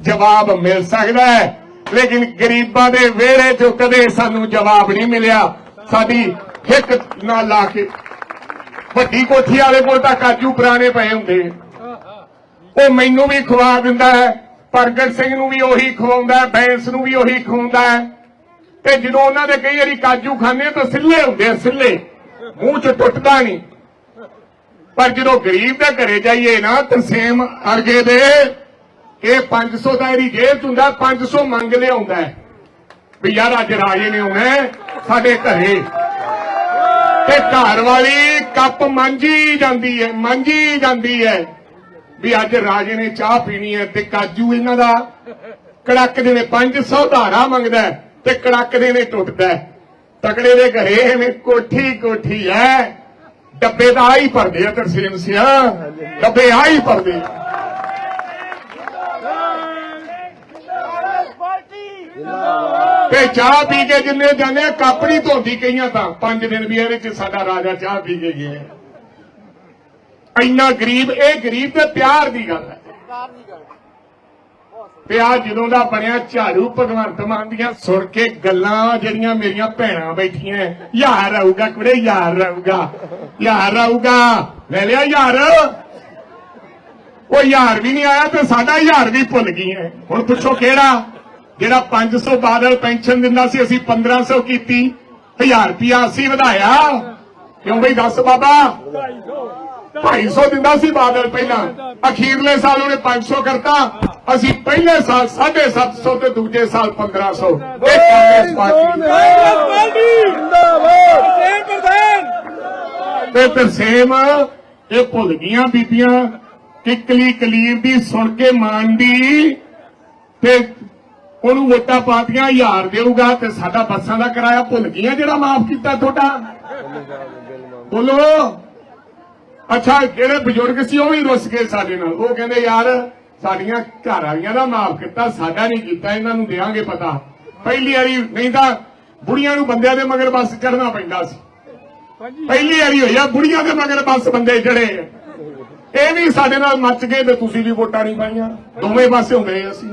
ਜਵਾਬ ਮਿਲ ਸਕਦਾ ਹੈ। ਲੇਕਿਨ ਗਰੀਬਾਂ ਦੇ ਵਿਹੜੇ 'ਚੋਂ ਕਦੇ ਸਾਨੂੰ ਜਵਾਬ ਨਹੀਂ ਮਿਲਿਆ। ਸਾਡੀ ਹਿੱਕ ਨਾਲ ਲਾ ਕੇ ਵੱਡੀ ਕੋਠੀ ਵਾਲੇ ਕੋਲ ਤਾਂ ਕਾਜੂ ਪੁਰਾਣੇ ਪਏ ਹੁੰਦੇ ਉਹ ਮੈਨੂੰ ਵੀ ਖਵਾ ਦਿੰਦਾ ਹੈ, ਪ੍ਰਗਟ ਸਿੰਘ ਨੂੰ ਵੀ ਉਹੀ ਖਵਾਉਂਦਾ ਬੈਂਸ ਨੂੰ ਵੀ ਉਹੀ ਖਵਾਉਂਦਾ ਤੇ ਜਦੋਂ ਉਹਨਾਂ ਦੇ ਕਈ ਵਾਰੀ ਕਾਜੂ ਖਾਂਦੇ ਤਾਂ ਸਿੱਲੇ ਹੁੰਦੇ ਆ, ਸਿੱਲੇ। ਮੂੰਹ 'ਚ ਟੁੱਟਦਾ ਨਹੀਂ। ਪਰ ਜਦੋਂ ਗਰੀਬ ਦੇ ਘਰੇ ਜਾਈਏ ਨਾ ਤਰਸੇਮ ਅਰਗੇ ਦੇ ਇਹ 500 ਦਾ ਇਹਦੀ ਜੇਬ 'ਚ ਹੁੰਦਾ 500 ਮੰਗ ਲਿਆਉਂਦਾ ਵੀ ਯਾਰ ਅੱਜ ਰਾਜੇ ਨੇ ਆਉਣਾ ਸਾਡੇ ਘਰੇ। ਤੇ ਘਰ ਵਾਲੀ ਕੱਪ ਮਾਂਜੀ ਜਾਂਦੀ ਹੈ, ਮਾਂਜੀ ਜਾਂਦੀ ਹੈ। ਵੀ ਅੱਜ ਰਾਜੇ ਨੇ ਚਾਹ ਪੀਣੀ ਹੈ ਤੇ ਕਾਜੂ ਇਹਨਾਂ ਦਾ। ਕੜਕ ਦੇ ਨੇ 500 ਧਾਰਾ ਮੰਗਦਾ ਤੇ ਕੜਕ ਦੇ ਨੇ ਟੁੱਟਦਾ ਤਕੜੇ ਦੇ ਘਰੇ ਐਵੇਂ ਕੋਠੀ ਕੋਠੀ ਹੈ। ਡੱਬੇ ਦਾ ਆਈ ਭਰਦੇ ਆ ਤਰਸੀਮ ਸਿਆ। ਡੱਬੇ ਆਈ ਭਰਦੇ ਤੇ ਚਾਹ ਪੀ ਕੇ ਜਿੰਨੇ ਜਾਂਦੇ ਆ, ਕੱਪ ਨਹੀਂ ਧੋਂਦੀ ਕਈਆਂ ਤਾਂ। ਪੰਜ ਦਿਨ ਵੀ ਇਹਦੇ ਚ ਸਾਡਾ ਰਾਜਾ ਚਾਹ ਪੀ ਕੇ ਗਿਆ। ਇੰਨਾ ਗਰੀਬ ਇਹ ਗਰੀਬ ਤੇ ਪਿਆਰ ਦੀ ਗੱਲ ਹੈ। ਤੇ ਜਦੋਂ ਦਾ ਬਣਿਆ ਝਾੜੂ ਭਗਵੰਤ ਮਾਨ ਦੀਆਂ ਸੁਣ ਕੇ ਗੱਲਾਂ ਜਿਹੜੀਆਂ ਮੇਰੀਆਂ ਭੈਣਾਂ ਬੈਠੀਆਂ ਯਾਰ ਆਊਗਾ ਕੁੜੇ ਯਾਰ ਆਊਗਾ ਯਾਰ ਆਊਗਾ। ਲੈ ਲਿਆ ਯਾਰ। ਉਹ ਯਾਰ ਵੀ ਨਹੀਂ ਆਇਆ ਤੇ ਸਾਡਾ ਯਾਰ ਵੀ ਭੁੱਲ ਗਈ ਹੈ ਹੁਣ ਪੁੱਛੋ ਕਿਹੜਾ? ਜਿਹੜਾ 500 ਬਾਦਲ ਪੈਨਸ਼ਨ ਦਿੰਦਾ ਸੀ ਅਸੀਂ 1500 ਕੀਤੀ। 1000 ਰੁਪਿਆ ਅਸੀਂ ਵਧਾਇਆ। ਕਿਉਂ ਬਈ ਦੱਸ ਬਾਬਾ? 250 ਦਿੰਦਾ ਸੀ ਬਾਦਲ ਪਹਿਲਾਂ। ਅਖੀਰਲੇ ਸਾਲ ਉਹਨੇ 500 ਕਰਤਾ। ਅਸੀਂ ਪਹਿਲੇ ਸਾਲ 750 ਤੇ ਦੂਜੇ ਸਾਲ 1500 ਇਹ ਕਾਂਗਰਸ ਪਾਰਟੀ। ਤੇ ਤਰਸੇਮ ਇਹ ਭੁੱਲ ਗਈਆਂ ਬੀਬੀਆਂ। ਕਿਕਲੀ ਕਲੀਰ ਦੀ ਸੁਣ ਕੇ ਮਾਨ ਦੀ ਤੇ ਉਹਨੂੰ ਵੋਟਾਂ ਪਾਤੀਆਂ ਹਜ਼ਾਰ ਦੇਊਗਾ ਤੇ ਸਾਡਾ ਬੱਸਾਂ ਦਾ ਕਿਰਾਇਆ ਭੁੱਲ ਗਈਆਂ ਜਿਹੜਾ ਮਾਫ ਕੀਤਾ ਤੁਹਾਡਾ। ਬੋਲੋ। ਅੱਛਾ ਜਿਹੜੇ ਬਜ਼ੁਰਗ ਸੀ ਉਹ ਵੀ ਰੁੱਸ ਗਏ ਸਾਡੇ ਨਾਲ। ਉਹ ਕਹਿੰਦੇ ਯਾਰ ਸਾਡੀਆਂ ਘਰ ਵਾਲੀਆਂ ਦਾ ਮਾਫ ਕੀਤਾ ਸਾਡਾ ਨਹੀਂ ਕੀਤਾ ਇਹਨਾਂ ਨੂੰ ਦੇਾਂਗੇ ਪਤਾ। ਪਹਿਲੀ ਵਾਰੀ ਨਹੀਂ ਤਾਂ ਬੁੜੀਆਂ ਨੂੰ ਬੰਦਿਆਂ ਦੇ ਮਗਰ ਬੱਸ ਚੜਨਾ ਪੈਂਦਾ ਸੀ। ਪਹਿਲੀ ਵਾਰੀ ਹੋਈ ਆ ਬੁੜੀਆਂ ਦੇ ਮਗਰ ਬੱਸ ਬੰਦੇ ਚੜੇ ਇਹ ਵੀ ਸਾਡੇ ਨਾਲ ਮੱਚ ਗਏ ਤੇ ਤੁਸੀਂ ਵੀ ਵੋਟਾਂ ਨਹੀਂ ਪਾਈਆਂ। ਦੋਵੇਂ ਪਾਸੇ ਹੁੰਦੇ ਅਸੀਂ।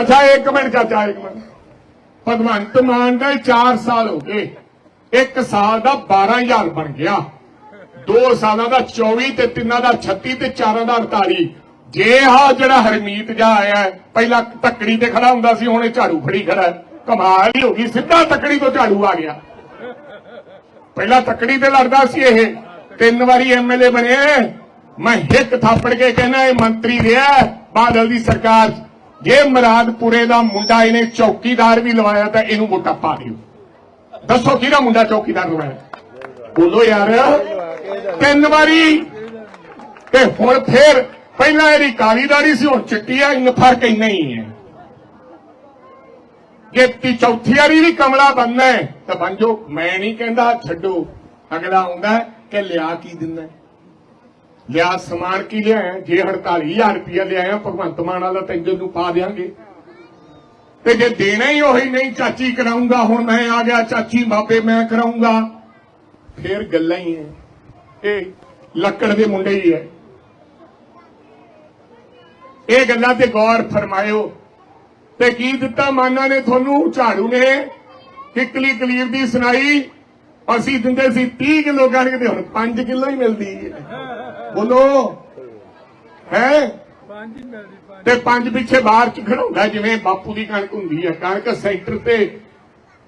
ਅੱਛਾ, ਇੱਕ ਮਿੰਟ ਚਾਚਾ, ਇੱਕ ਮਿੰਟ। ਭਗਵੰਤ ਮਾਨ ਦਾ 4 ਸਾਲ ਹੋ ਗਏ। ਇੱਕ ਸਾਲ ਦਾ 12000 ਬਣ ਗਿਆ। ਦੋ ਸਾਲਾਂ ਦਾ 24 ਤੇ ਤਿੰਨਾਂ ਦਾ 36 ਤੇ ਚਾਰਾਂ ਦਾ 48 ਜੇ ਆ ਜਿਹੜਾ ਹਰਮੀਤ ਜਾ ਆਇਆ, ਪਹਿਲਾਂ ਤੱਕੜੀ ਤੇ ਖੜਾ ਹੁੰਦਾ ਸੀ, ਹੁਣ ਇਹ ਝਾੜੂ ਫੜੀ ਖੜਾ। ਹੈ। ਕਮਾਲ ਹੀ ਹੋ ਗਈ, ਸਿੱਧਾ ਤੱਕੜੀ ਤੋਂ ਝਾੜੂ ਆ ਗਿਆ। ਪਹਿਲਾਂ ਤੱਕੜੀ ਤੇ ਲੜਦਾ ਸੀ ਇਹ। ਤਿੰਨ ਵਾਰੀ ਐਮਐਲਏ ਬਣਿਆ ਮੈਂ ਹਿੱਕ ਥਾਪੜ ਕੇ ਕਹਿੰਦਾ ਇਹ ਮੰਤਰੀ ਰਿਹਾ ਬਾਦਲ ਦੀ ਸਰਕਾਰ। 'ਚ। ਜੇ ਮਰਾਦਪੁਰੇ ਦਾ ਮੁੰਡਾ ਇਹਨੇ ਚੌਕੀਦਾਰ ਵੀ ਲਵਾਇਆ ਤਾਂ ਇਹਨੂੰ ਵੋਟਾਂ ਪਾ ਦਿਓ। ਦੱਸੋ ਕਿਹਦਾ ਮੁੰਡਾ ਚੌਕੀਦਾਰ ਲਵਾਇਆ? ਬੋਲੋ ਯਾਰ। ਤਿੰਨ ਵਾਰੀ। ਤੇ ਹੁਣ ਫੇਰ ਪਹਿਲਾਂ ਇਹਦੀ ਕਾਲੀ ਦਾੜੀ ਸੀ, ਹੁਣ ਚਿੱਟੀ ਆ, ਇੰਨਾ ਫ਼ਰਕ ਇੰਨਾ ਹੀ ਹੈ। ਜੇ ਤੀ ਚੌਥੀ ਵਾਰੀ ਵੀ ਕਮਲਾ ਬੰਨਾ ਤਾਂ ਬਣ ਜਾਓ। ਮੈਂ ਨਹੀਂ ਕਹਿੰਦਾ ਛੱਡੋ। ਅਗਲਾ ਆਉਂਦਾ ਕਿ ਲਿਆ ਕੀ ਦਿੰਦਾ ਲਿਆ ਸਮਾਨ ਕੀ ਲਿਆਇਆ? ਜੇ 48000 ਰੁਪਇਆ ਲਿਆਇਆ, ਭਗਵੰਤ ਮਾਨ ਵਾਲਾ ਤੈਨੂੰ ਨੂੰ ਪਾ ਦੇਾਂਗੇ ਤੇ ਜੇ ਦੇਣਾ ਹੀ ਉਹੀ ਨਹੀਂ, ਚਾਚੀ ਕਰਾਉਂਗਾ ਹੁਣ ਮੈਂ ਆ ਗਿਆ, ਚਾਚੀ ਬਾਬੇ ਮੈਂ ਕਰਾਉਂਗਾ ਫੇਰ ਗੱਲਾਂ ਹੀ ਹੈ ਇਹ ਲੱਕੜ ਦੇ ਮੁੰਡੇ ਹੀ ਹੈ ਇਹ ਗੱਲਾਂ ਤੇ ਗੌਰ ਫਰਮਾਇਓ। ਤੇ ਕੀ ਦਿੱਤਾ ਮਾਨਾ ਨੇ ਤੁਹਾਨੂੰ? ਝਾੜੂ ਨੇ। ਕਿਕਲੀ ਕਲੀਰ ਦੀ ਸੁਣਾਈ? ਅਸੀਂ ਦਿੰਦੇ ਸੀ 30 ਕਿਲੋ ਕਣਕ ਤੇ ਹੁਣ 5 ਕਿਲੋ ਹੀ ਮਿਲਦੀ ਹੈ ਬੋਲੋ। ਹੈ? ਤੇ ਪੰਜ ਪਿੱਛੇ ਬਾਹਰ ਚ ਖੜਾਉਂਦਾ ਜਿਵੇਂ ਬਾਪੂ ਦੀ ਕਣਕ ਹੁੰਦੀ ਹੈ ਕਣਕ ਸੈਕਟਰ ਤੇ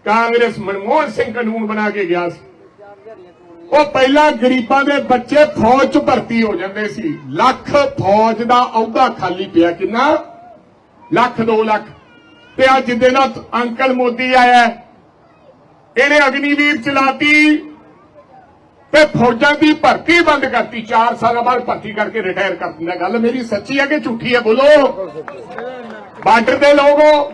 ਕਾਂਗਰਸ ਮਨਮੋਹਨ ਸਿੰਘ ਕਾਨੂੰਨ ਬਣਾ ਕੇ ਗਿਆ ਸੀ। ਉਹ ਪਹਿਲਾਂ ਗਰੀਬਾਂ ਦੇ ਬੱਚੇ ਫੌਜ ਚ ਭਰਤੀ ਹੋ ਜਾਂਦੇ ਸੀ। ਲੱਖ ਫੌਜ ਦਾ ਅਹੁਦਾ ਖਾਲੀ ਪਿਆ ਕਿੰਨਾ? ਲੱਖ 2 ਲੱਖ। ਤੇ ਅੱਜ ਦੇ ਨਾਲ ਅੰਕਲ ਮੋਦੀ ਆਇਆ। ਇਹਨੇ ਅਗਨੀਵੀਰ ਚਲਾਤੀ। ਤੇ ਫੌਜਾਂ ਦੀ ਭਰਤੀ ਬੰਦ ਕਰਤੀ। 4 ਸਾਲਾਂ ਬਾਅਦ ਭਰਤੀ ਕਰਕੇ ਰਿਟਾਇਰ ਕਰ ਦਿੰਦਾ। ਗੱਲ ਮੇਰੀ ਸੱਚੀ ਹੈ ਕਿ ਝੂਠੀ ਹੈ? ਬੋਲੋ। ਬਾਰਡਰ ਦੇ ਲੋਗੋ।